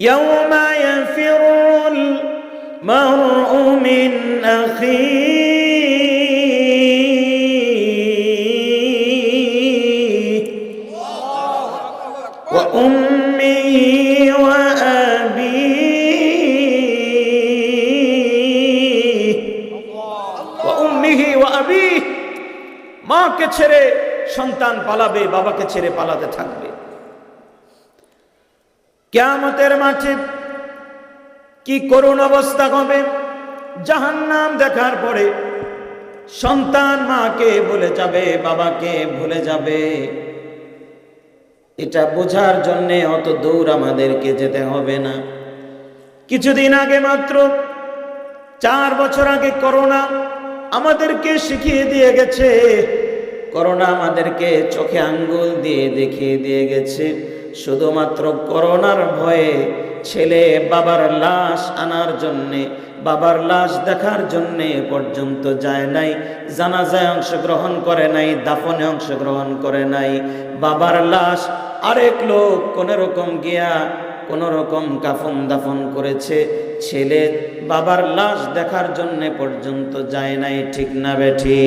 يوم يفر المرء من أخيه وأمه وأبيه وأمه وأبيه মাকে ছেড়ে সন্তান পালাবে বাবাকে ছেড়ে পালাতে থাকবে কেয়ামতের মাঠে কি করুণ অবস্থা হবে? জাহান্নাম দেখার পরে সন্তান মাকে ভুলে যাবে, বাবাকে ভুলে যাবে। এটা বোঝার জন্যে অত দূর আমাদেরকে যেতে হবে না। কিছুদিন আগে মাত্র চার বছর আগে করোনা আমাদেরকে শিখিয়ে দিয়ে গেছে। করোনা আমাদেরকে চোখে আঙ্গুল দিয়ে দেখিয়ে দিয়ে গেছে। শুধুমাত্র করোনার ভয়ে ছেলে বাবার লাশ আনার জন্যে, বাবার লাশ দেখার জন্যে পর্যন্ত যায় নাই, জানাজায় অংশগ্রহণ করে নাই, দাফনে অংশগ্রহণ করে নাই। বাবার লাশ আরেক লোক কোনো রকম গিয়া কোন রকম কাফন দাফন করেছে, ছেলে বাবার লাশ দেখার জন্য পর্যন্ত যায় নাই, ঠিক না বেঠি